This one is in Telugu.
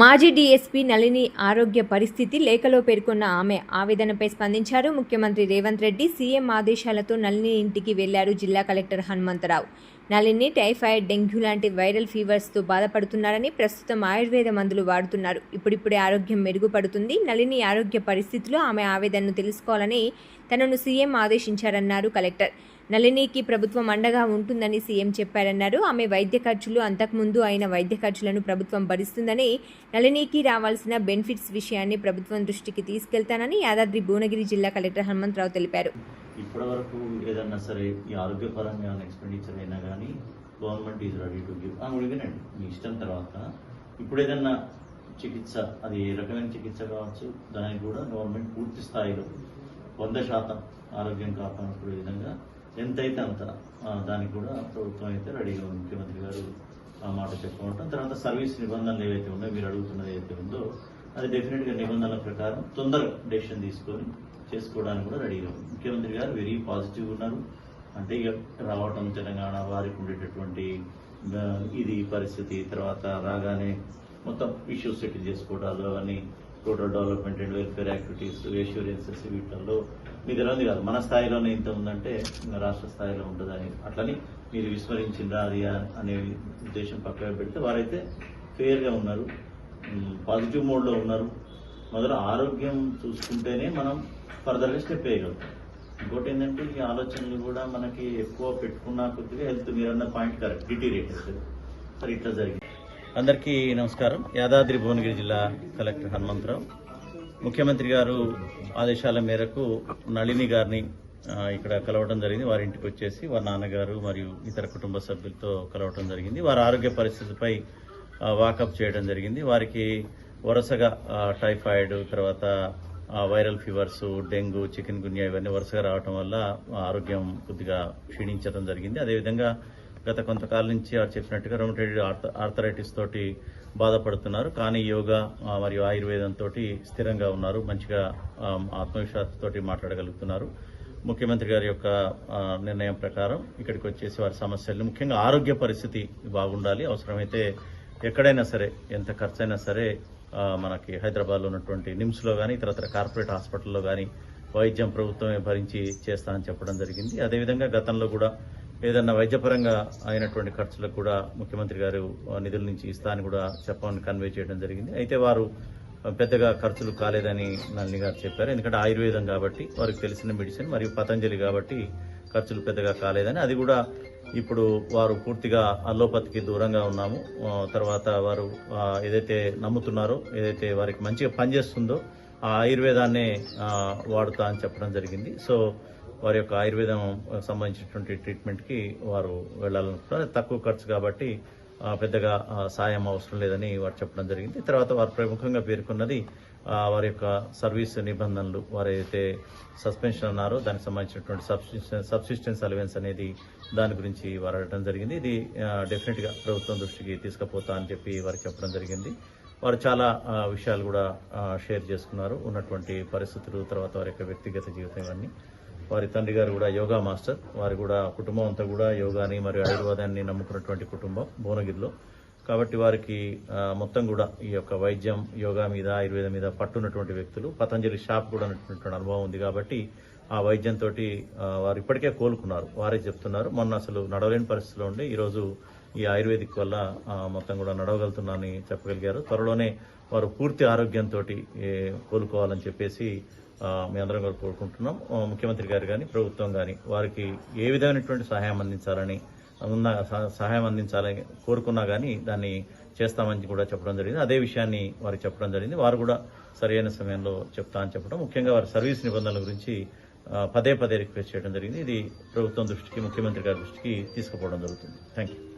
మాజీ డీఎస్పీ నళిని ఆరోగ్య పరిస్థితి లేఖలో పేర్కొన్న ఆమె ఆవేదనపై స్పందించారు. ముఖ్యమంత్రి రేవంత్ రెడ్డి సీఎం ఆదేశాలతో నళిని ఇంటికి వెళ్ళారు జిల్లా collector Hanumantharao. Nalini typhoid dengue లాంటి వైరల్ ఫీవర్స్తో బాధపడుతున్నారని ప్రస్తుతం ఆయుర్వేద మందులు వాడుతున్నారు. ఇప్పుడిప్పుడే ఆరోగ్యం మెరుగుపడుతుంది. నళిని ఆరోగ్య పరిస్థితిలో ఆమె ఆవేదనను తెలుసుకోవాలని తనను సీఎం ఆదేశించారన్నారు కలెక్టర్. నళినికి ప్రభుత్వం అండగా ఉంటుందని సీఎం చెప్పారన్నారు ఆమె వైద్య ఖర్చులు అంతకుముందు అయిన వైద్య ఖర్చులను ప్రభుత్వం భరిస్తుందని నళినికి రావాల్సిన బెనిఫిట్స్ విషయాన్ని ప్రభుత్వం దృష్టికి తీసుకెళ్తానని యాదాద్రి భువనగిరి జిల్లా కలెక్టర్ హనుమంతరావు తెలిపారు. ఇప్పటివరకు ఏదన్నా సరే ఈ ఆరోగ్యపరంగా ఎక్స్పెండిచర్ అయినా కానీ government is ready to give ఆ మీ ఇష్టం తర్వాత. ఇప్పుడు ఏదన్నా చికిత్స అది ఏ రకమైన చికిత్స కావచ్చు దానికి కూడా గవర్నమెంట్ పూర్తి స్థాయిలో వంద శాతం ఆరోగ్యం కాపాడుకునే విధంగా ఎంతైతే అంత దానికి కూడా ప్రభుత్వం అయితే రెడీగా ఉంది. ముఖ్యమంత్రి గారు ఆ మాట చెప్పుకుంటాం తర్వాత సర్వీస్ నిబంధనలు ఏవైతే ఉన్నాయో మీరు అడుగుతున్నది ఏదైతే ఉందో అది డెఫినెట్గా నిబంధనల ప్రకారం తొందరగా డెసిషన్ తీసుకొని చేసుకోవడానికి కూడా రెడీగా ఉంది. ముఖ్యమంత్రి గారు వెరీ పాజిటివ్ ఉన్నారు. అంటే ఇక రావటం తెలంగాణ వారికి ఉండేటటువంటి ఇది పరిస్థితి తర్వాత రాగానే మొత్తం ఇష్యూస్ సెటిల్ చేసుకోవడాలు అవన్నీ total development and welfare activities assurances వీటిల్లో మీ తెలియదు కాదు. మన స్థాయిలోనే ఇంత ఉందంటే రాష్ట్ర స్థాయిలో ఉంటుందని అట్లని మీరు విస్మరించిందా అది అనే ఉద్దేశం పక్కన పెడితే వారైతే ఫెయిర్గా ఉన్నారు. పాజిటివ్ మోడ్లో ఉన్నారు. మొదలు ఆరోగ్యం చూసుకుంటేనే మనం ఫర్దర్గా స్టెప్ వేయగలుగుతాం. ఇంకోటి ఏంటంటే ఈ ఆలోచనలు కూడా మనకి ఎక్కువ పెట్టుకున్న కొద్దిగా హెల్త్ మీరు అన్న పాయింట్ కరెక్ట్ డిటీరియేట్ అవుతుంది సరే ఇట్లా జరిగింది. అందరికీ నమస్కారం. యాదాద్రి భువనగిరి జిల్లా కలెక్టర్ హనుమంతరావు. ముఖ్యమంత్రి గారు ఆదేశాల మేరకు నళిని గారిని ఇక్కడ కలవడం జరిగింది. వారి ఇంటికి వచ్చేసి వారి నాన్నగారు మరియు ఇతర కుటుంబ సభ్యులతో కలవడం జరిగింది. వారి ఆరోగ్య పరిస్థితిపై వాకప్ చేయడం జరిగింది. వారికి వరుసగా టైఫాయిడ్ తర్వాత viral fevers dengue chikungunya ఇవన్నీ వరుసగా రావడం వల్ల ఆరోగ్యం కొద్దిగా క్షీణించడం జరిగింది. అదేవిధంగా గత కొంతకాలం నుంచి వారు చెప్పినట్టుగా రొమటైడ్ ఆర్థరైటిస్ తోటి బాధపడుతున్నారు. కానీ యోగా మరియు ఆయుర్వేదం తోటి స్థిరంగా ఉన్నారు. మంచిగా ఆత్మవిశ్వాసంతో మాట్లాడగలుగుతున్నారు. ముఖ్యమంత్రి గారి యొక్క నిర్ణయం ప్రకారం ఇక్కడికి వచ్చేసి వారి సమస్యలు. ముఖ్యంగా ఆరోగ్య పరిస్థితి బాగుండాలి. అవసరమైతే ఎక్కడైనా సరే ఎంత ఖర్చైనా సరే మనకి హైదరాబాద్లో ఉన్నటువంటి నిమ్స్లో కానీ ఇతరత్ర కార్పొరేట్ హాస్పిటల్లో కానీ వైద్యం ప్రభుత్వమే భరించి చేస్తా అని చెప్పడం జరిగింది. అదేవిధంగా గతంలో కూడా ఏదన్నా వైద్యపరంగా అయినటువంటి ఖర్చులకు కూడా ముఖ్యమంత్రి గారు నిధుల నుంచి ఇస్తా అని కూడా చెప్పమని కన్వే చేయడం జరిగింది. అయితే వారు పెద్దగా ఖర్చులు కాలేదని నల్ని గారు చెప్పారు. ఎందుకంటే ఆయుర్వేదం కాబట్టి వారికి తెలిసిన మెడిసిన్ మరియు పతంజలి కాబట్టి ఖర్చులు పెద్దగా కాలేదని. అది కూడా ఇప్పుడు వారు పూర్తిగా అల్లోపతికి దూరంగా ఉన్నాము. తర్వాత వారు ఏదైతే నమ్ముతున్నారో ఏదైతే వారికి మంచిగా పనిచేస్తుందో ఆ ఆయుర్వేదాన్నే వాడుతా అని చెప్పడం జరిగింది. సో వారి యొక్క ఆయుర్వేదం సంబంధించినటువంటి ట్రీట్మెంట్కి వారు వెళ్ళాలనుకుంటున్నారు తక్కువ ఖర్చు కాబట్టి పెద్దగా సాయం అవసరం లేదని వారు చెప్పడం జరిగింది. తర్వాత వారు ప్రముఖంగా పేర్కొన్నది వారి యొక్క సర్వీస్ నిబంధనలు వారైతే సస్పెన్షన్ అన్నారో దానికి సంబంధించినటువంటి సబ్సిస్టెన్స్ సబ్సిస్టెన్స్ అలవెన్స్ అనేది దాని గురించి వారు అడగడం జరిగింది. ఇది డెఫినెట్గా ప్రభుత్వం దృష్టికి తీసుకుపోతా అని చెప్పి వారు చెప్పడం జరిగింది. వారు చాలా విషయాలు కూడా షేర్ చేసుకున్నారు. ఉన్నటువంటి పరిస్థితులు తర్వాత వారి యొక్క వ్యక్తిగత జీవితం ఇవన్నీ. వారి తండ్రి గారు కూడా యోగా మాస్టర్. వారు కూడా కుటుంబం అంతా కూడా యోగాని మరియు ఆయుర్వేదాన్ని నమ్ముకున్నటువంటి కుటుంబం భువనగిరిలో. కాబట్టి వారికి మొత్తం కూడా ఈ యొక్క వైద్యం యోగా మీద ఆయుర్వేదం మీద పట్టున్నటువంటి వ్యక్తులు. పతంజలి షాప్ కూడా ఉన్నటువంటి అనుభవం ఉంది కాబట్టి ఆ వైద్యంతో వారు ఇప్పటికే కోలుకున్నారు. వారే చెప్తున్నారు మొన్న అసలు నడవలేని పరిస్థితిలో ఉండి ఈరోజు ఈ ఆయుర్వేదిక్ వల్ల మొత్తం కూడా నడవగలుగుతున్నానని చెప్పగలిగారు. త్వరలోనే వారు పూర్తి ఆరోగ్యంతో కోలుకోవాలని చెప్పేసి మీ అందరం కూడా కోరుకుంటున్నాం. ముఖ్యమంత్రి గారు కానీ ప్రభుత్వం కానీ వారికి ఏ విధమైనటువంటి సహాయం అందించాలని ఉన్న సహ- సహాయం అందించాలని కోరుకున్నా కానీ దాన్ని చేస్తామని కూడా చెప్పడం జరిగింది. అదే విషయాన్ని వారికి చెప్పడం జరిగింది. వారు కూడా సరైన సమయంలో చెప్తా అని చెప్పడం. ముఖ్యంగా వారి సర్వీస్ నిబంధనల గురించి పదే పదే రిక్వెస్ట్ చేయడం జరిగింది. ఇది ప్రభుత్వం దృష్టికి ముఖ్యమంత్రి గారి దృష్టికి తీసుకుపోవడం జరుగుతుంది. Thank you